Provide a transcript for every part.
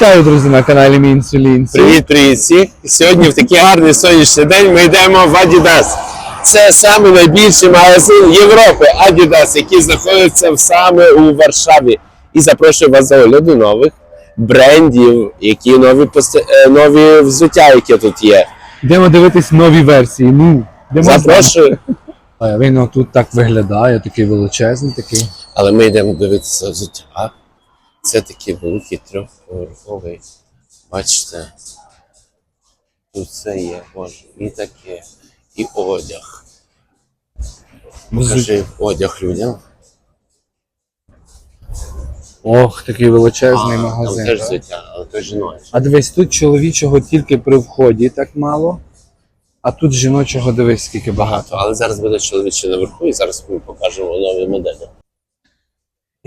Вітаю, друзі, на каналі Мій Інсулін. Привіт, привіт всіх! Сьогодні в такий гарний сонячний день ми йдемо в Adidas. Це саме найбільший магазин Європи Adidas, який знаходиться саме у Варшаві. І запрошую вас за огляду нових брендів, які нові пост- е, нові взуття, які тут є. Йдемо дивитись нові версії. Ну, Запрошую. знати. Він отут так виглядає, такий величезний, такий. Але ми йдемо дивитися взуття. Це такий великий трьохповерховий. Бачите? Тут все є, боже, і таке, і одяг. Покажи одяг людям. Ох, такий величезний А, магазин. Там теж так? взуття, але то жіноче. А дивись, тут чоловічого тільки при вході так мало, а тут жіночого дивись, скільки багато. Але зараз буде чоловіче наверху, і зараз ми покажемо нові моделі.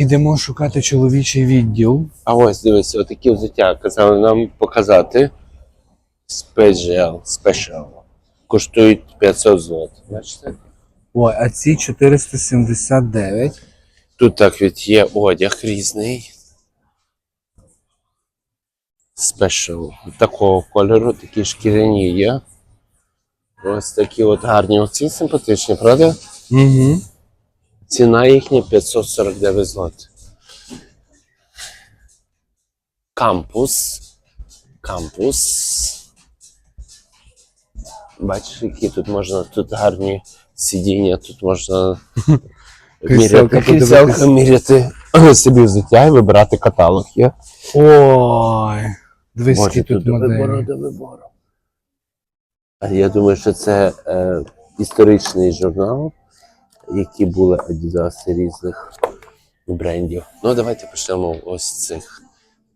Ідемо шукати чоловічий відділ. А ось дивись, отакі взуття казали нам показати. Special, Special. Коштують 500 злот. Бачите? Ой, а ці 479. Тут так від є одяг різний. Special. Такого кольору, такі шкіряні є. Ось такі от гарні. Оці симпатичні, правда? Угу. Ціна їхня 549 злот. Кампус. Кампус. Бачиш, які тут можна, тут гарні сидіння, тут можна міряти, міряти собі взуття і вибирати каталог. Є. Ой, дивись, скільки тут вибору, до вибору. Я думаю, що це е, історичний журнал, які були Adidas різних брендів. Ну, давайте почнемо ось цих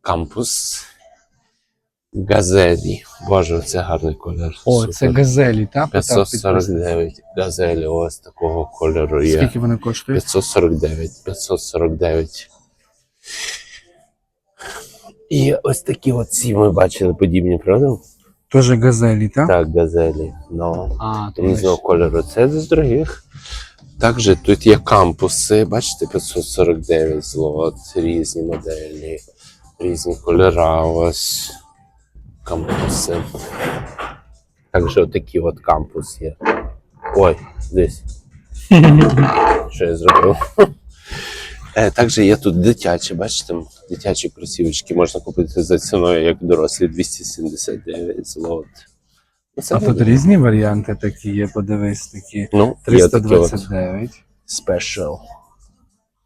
кампус. Газелі. Боже, це гарний колір. О, Супер. це газелі, так? 549 газелі, ось такого кольору є. Скільки вони коштують? 549, 549. І ось такі оці ми бачили подібні, правда? Теж газелі, так? Так, газелі. Ну, різного кольору. Це з дорогих. Також тут є кампуси, бачите, 549 злот, різні моделі, різні кольора. Ось кампуси. Також отакий от кампус є. Ой, десь. Що я зробив? Е, Також є тут дитячі, бачите, дитячі кросівочки можна купити за ціною, як дорослі, 279 злот. Це А тут різні варіанти такі є, подивись такі. Ну, є такі от 329. спешл.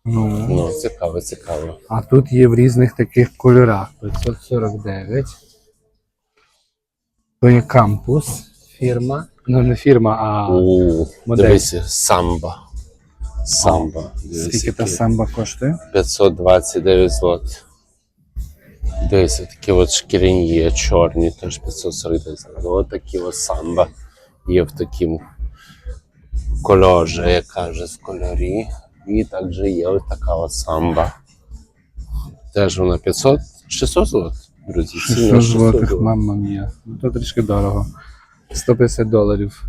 Ну. Ну, цікаво, цікаво. А тут є в різних таких кольорах. 549. То є кампус, фірма. Ну, не фірма, а У, модель. дивися, самба. Самба. Скільки та самба коштує? 529 злот. Дивися, такі от шкіряні є, чорні, теж 549 злот. Ну, от такі от самба є в такому кольорі, як каже, в кольорі. І також є ось така от самба. Теж вона 500, 600 злот, друзі. ціна 600 злотих, злот. мамма мія. Ну то трішки дорого. 150 доларів.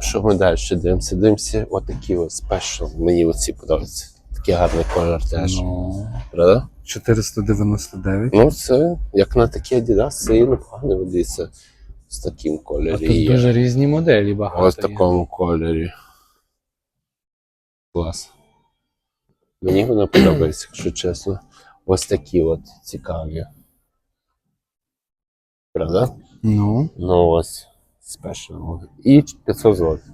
Що ми далі дивимося? Дивимося отакі от спешл. Мені оці подобаються. Такий гарний колір теж. Ну, Правда? 499. Ну, це як на такі Adidas, це і непогано видається з таким А кольорі. тут є. дуже різні моделі багато. Ось в є. такому кольорі. Клас. Мені воно подобається, якщо чесно. Ось такі от цікаві. Правда? Ну, Ну ось. Спешл. І 500 злотих.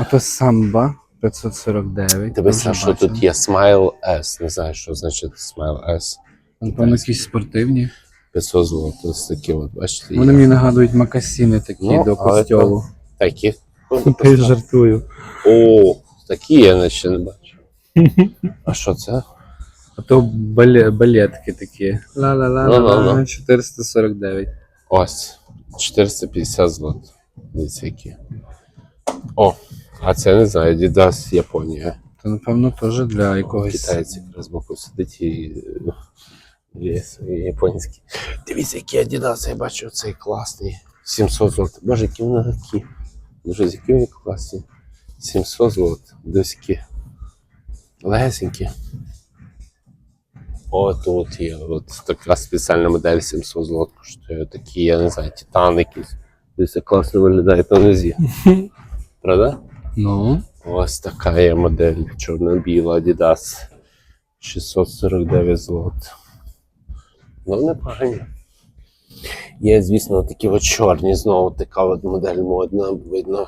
А то самба 549. Дивися, Вже що тут є Smile S. Не знаю, що значить Smile S. Напевно, якісь спортивні. 500 злот. Ось такі от, бачите. Вони мені нагадують макасіни такі Ну, до костьолу. Такі. Та я жартую. О, такі я ще не бачу. А що це? А то балетки такі. Ла-ла-ла-ла, Ну-ну-ну. 449. Ось. 450 злот. Дивіться які. О, а це не знаю, Adidas Японія. То, напевно, теж для якогось. Китайці якраз боку сидить і є свої японські. Дивіться, які Adidas, я бачу, цей класний. 700 злот. Боже, які вони легкі. Дуже які вони класні. 700 злот. Дивись, які. Легесенькі. О, тут є от така спеціальна модель 700 злот коштує. Такі, я не знаю, титан якийсь. Десь класно виглядає нозі. Правда? Ну. Ось така є модель чорно-біла Adidas. 649 злот. Ну, непогані. Є, звісно, такі от чорні, знову така от модель модна, видно.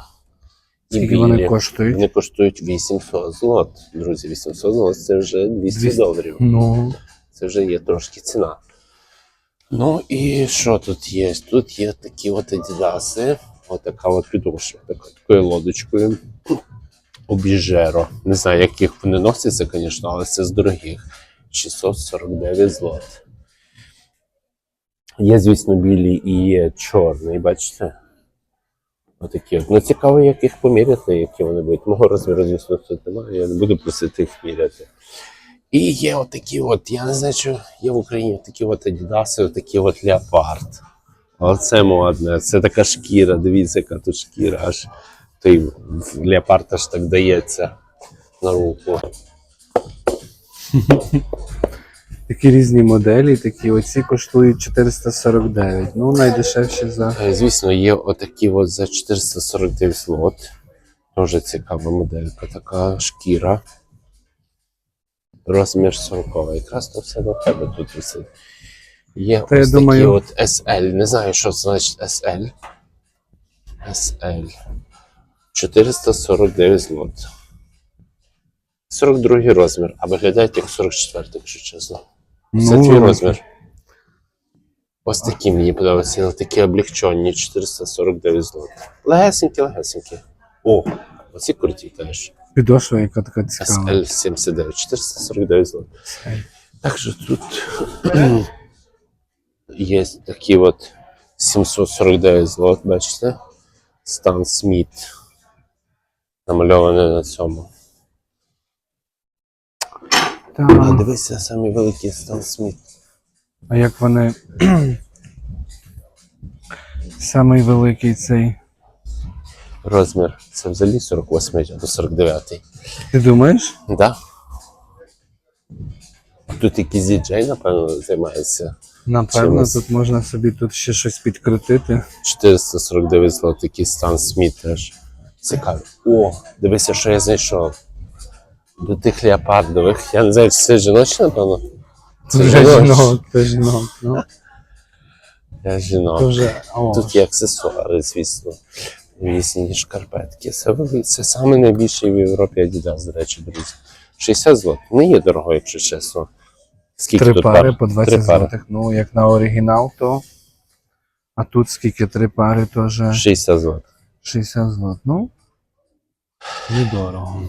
І Скільки вони коштують? Вони коштують 800 злот. Друзі, 800 злот це вже 200 200. доларів. Ну. Це вже є трошки ціна. Ну і що тут є? Тут є такі от адідаси. Отака от підошва, такою лодочкою. Обіжеро. Не знаю, як їх вони носяться, звісно, але це з дорогих. 649 злот. Є, звісно, білі і є чорний, бачите? Отакі. от. Ну цікаво, як їх поміряти, які вони будуть. Мого розміру, звісно, тут немає, я не буду просити їх міряти. І є отакі от, я не знаю, що є в Україні такі от адідаси, отакі от леопард. Оце модне, це така шкіра, дивіться, яка тут шкіра, аж той леопард аж так дається на руку. Такі різні моделі, такі оці коштують 449. Ну, найдешевші за. Е, Звісно, є отакі от за 449 злот. Дуже цікава моделька, така шкіра. Розмір 40. Якраз то все до тебе тут висить. Є Та я ось думаю- от SL. Не знаю, що значить SL. SL. 449 злот. 42 розмір, а виглядають як 44, якщо чесно. Це твій розмір. Ось такі мені подобаються, ну, такі облегчені, 449 злот. Легесенькі, легесенькі. О, оці круті теж. Підошва, яка така цікава. SL79, 449 злот. Так що тут є такі от 749 злот, бачите? Стан Сміт. Намальований на цьому. А Так. дивися, самі великий Стан Сміт. А як вони. Самий великий цей. Розмір. Це взагалі 48 або 49. Ти думаєш? Да. Тут якийсь діджей, напевно, займається. Напевно, Чимось. тут можна собі тут ще щось підкрутити. 449 злотий, такий стан Сміт теж. Цікавий. О, дивися, що я знайшов. До тих леопардових. Я не знаю, чи це жіночі, напевно. Це вже жінок, це жінок. Ну, Я жінок. О, Тут є аксесуари, звісно. Різні шкарпетки. Це, це саме найбільший в Європі Adidas, до речі, друзі. 60 злот. Не є дорого, якщо чесно. Скільки три тут пари пар? по 20 Три пари. злотих. Ну, як на оригінал, то. А тут скільки три пари теж 60 злот. 60 злот. Ну, недорого.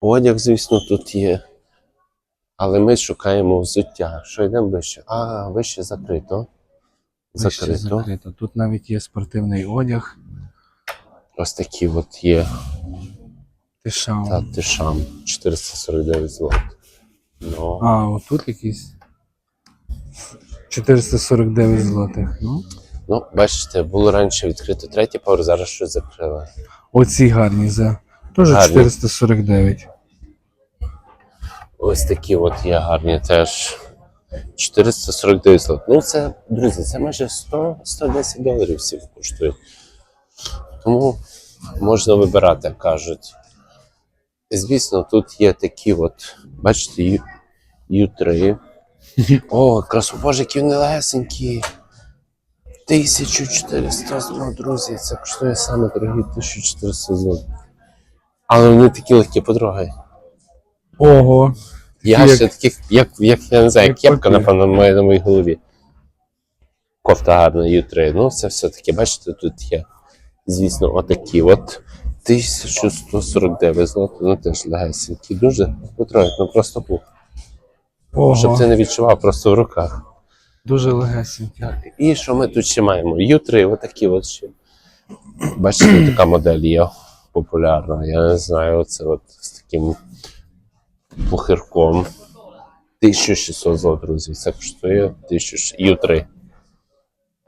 Одяг, звісно, тут є. Але ми шукаємо взуття. Що йдемо вище? А, вище закрито. Вище Закрито. закрито. Тут навіть є спортивний одяг. Ось такі от є. Тишав. Та тишам 449 злот. Ну, А, отут якісь 449 злотих. Ну, ну, бачите, було раніше відкрито третій поверх, зараз щось закрили. оці гарні за. Теж Гарні. 449. Ось такі от є гарні теж. 449 злот. Ну, це, друзі, це майже 100, 110 доларів всі коштує. Тому можна вибирати, кажуть. Звісно, тут є такі от, бачите, Ю- Ю3. О, красу, боже, вони легесенькі. 1400 злот, друзі. Це коштує саме дорогі 1400 злот. Але вони такі легкі подруги. Ого. Я Як- ще таких, як, як я не знаю, як кепка, напевно, має на моїй голові. Кофта гарна, Ю3. Ну, це все-таки, бачите, тут є, звісно, отакі от 1149 злотих, ну теж легесенькі. Дуже потроють, ну просто пух. Щоб ти не відчував просто в руках. Дуже легесенькі. І що ми тут ще маємо? Ю3, отакі от ще. Бачите, така модель є популярна. Я не знаю, оце от з таким пухирком. 1600 злот, друзі. Це коштує 1000 Ю3.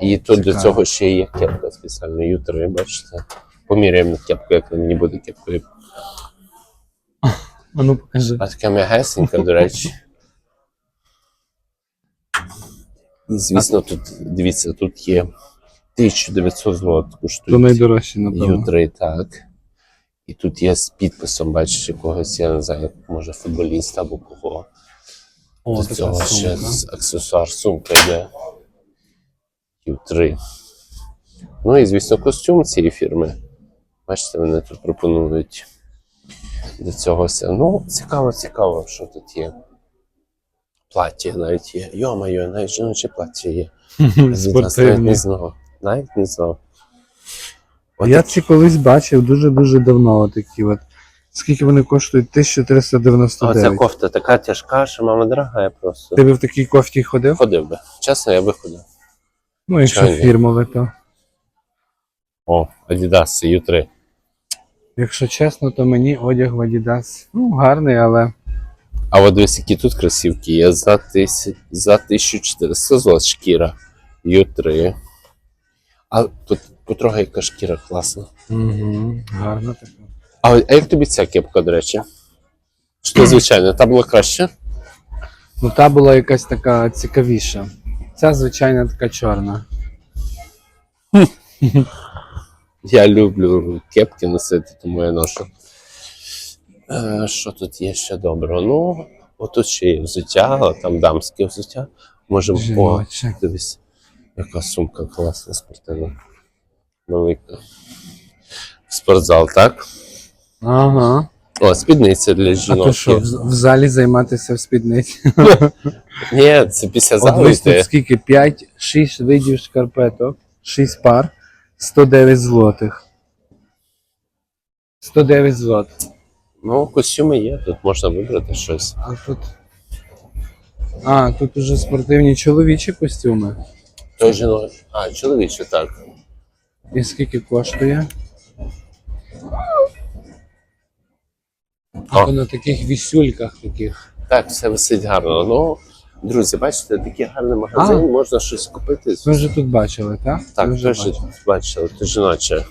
І тут до цього ще є кепка спеціальна Ю3, бачите? Поміряємо кепку, як на мені буде кепкою. А ну покажи. А така м'ягесенька, до речі. І, звісно, тут, дивіться, тут є 1900 злот То коштують найдорожчі, напевно. Ю3, так. І тут є з підписом, бачиш, якогось, я не знаю, може футболіста або кого. О, До цього ще з аксесуар сумка йде. Q3. Ну і, звісно, костюм цієї фірми. Бачите, вони тут пропонують до цього все. Ну, цікаво, цікаво, що тут є. Плаття навіть є. Йо-моє, навіть жіноче плаття є. Adidas, навіть Спортивні. не знав. Навіть не знав. От Я ці колись бачив дуже-дуже давно такі от. Скільки вони коштують? А Оця кофта така тяжка, що мама дорога, я просто Ти би в такій кофті ходив? ходив би. Чесно, я би ходив. Ну, якщо Чого ні? фірмове, то. О, Adidas U3. Якщо чесно, то мені одяг в Adidas. Ну, гарний, але. А от дивись, які тут кросівки є за, тисяч, за 1400 злот шкіра. U3. А тут потрогай, яка шкіра класна. Угу, гарна така. А, а як тобі ця кепка, до речі? Чи то звичайно, та була краще? Ну, та була якась така цікавіша. Ця, звичайно, така чорна. Я люблю кепки носити, тому я ношу. Е, що тут є ще доброго? Ну, отут ще є взуття, а там дамське взуття. Можемо. О, Жіноче. дивись, яка сумка класна, спортивна. Велика. Спортзал, так? Ага. О, спідниця для А жінок. то що, в, в залі займатися в спідниці? Ні, це після тут скільки? 5, 6 видів шкарпеток, 6 пар, 109 злотих. 109 злотих. Ну, костюми є, тут можна вибрати щось. А тут. А, тут уже спортивні чоловічі костюми. Той жінок. А, чоловіче, так. І скільки коштує? А то на таких вісюльках таких. Так, все висить гарно. Ну, друзі, бачите, такий гарний магазин, можна щось купити. Ми вже тут бачили, так? Так, вже теж бачили. бачили, це жіноче.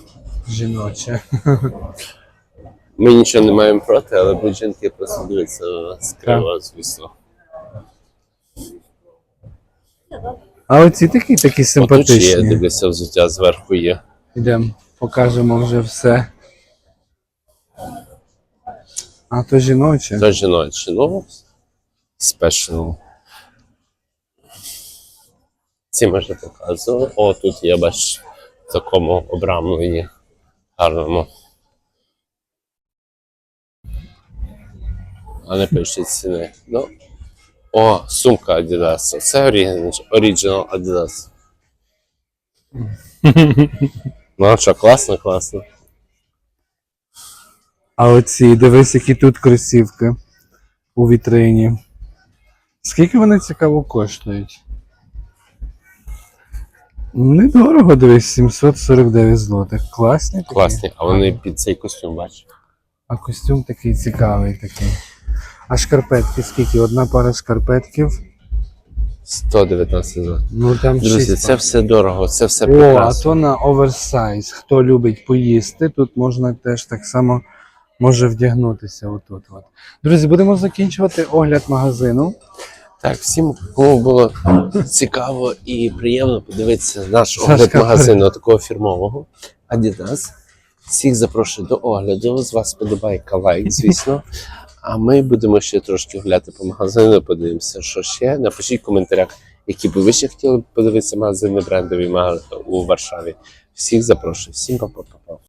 Жіноче. Ми нічого не маємо проти, але будь жінки просто дивляться на звісно. А оці такі такі Отут ще є, симпатичні. дивлюся, взуття зверху є. Ідемо, покажемо вже все. А то жіноче. Це жіноче, ну, спешл. Ці можна показувати. О, тут є, бач, в такому обрамленні гарному. А не пишуть ціни. Ну. О, сумка Adidas. Це оригінал Adidas. Ну, що, класно, класно. А оці, дивись, які тут кросівки у вітрині. Скільки вони цікаво коштують? Недорого, дивись, 749 злотих. Класні такі. Класні, а вони під цей костюм, бачиш? А костюм такий цікавий такий. А шкарпетки скільки? Одна пара шкарпетків. 119 злотих. Ну там Друзі, це пар. все дорого, це все О, а прекрасно. то на оверсайз. Хто любить поїсти, тут можна теж так само може вдягнутися отут. От. Друзі, будемо закінчувати огляд магазину. Так, всім, кому було цікаво і приємно подивитися наш Сашка, огляд магазину такого фірмового Adidas. Всіх запрошую до огляду. З вас подобайка, лайк, звісно. А ми будемо ще трошки гуляти по магазину, подивимося, що ще. Напишіть в коментарях, які би ви ще хотіли подивитися магазини брендові у Варшаві. Всіх запрошую, всім па-па.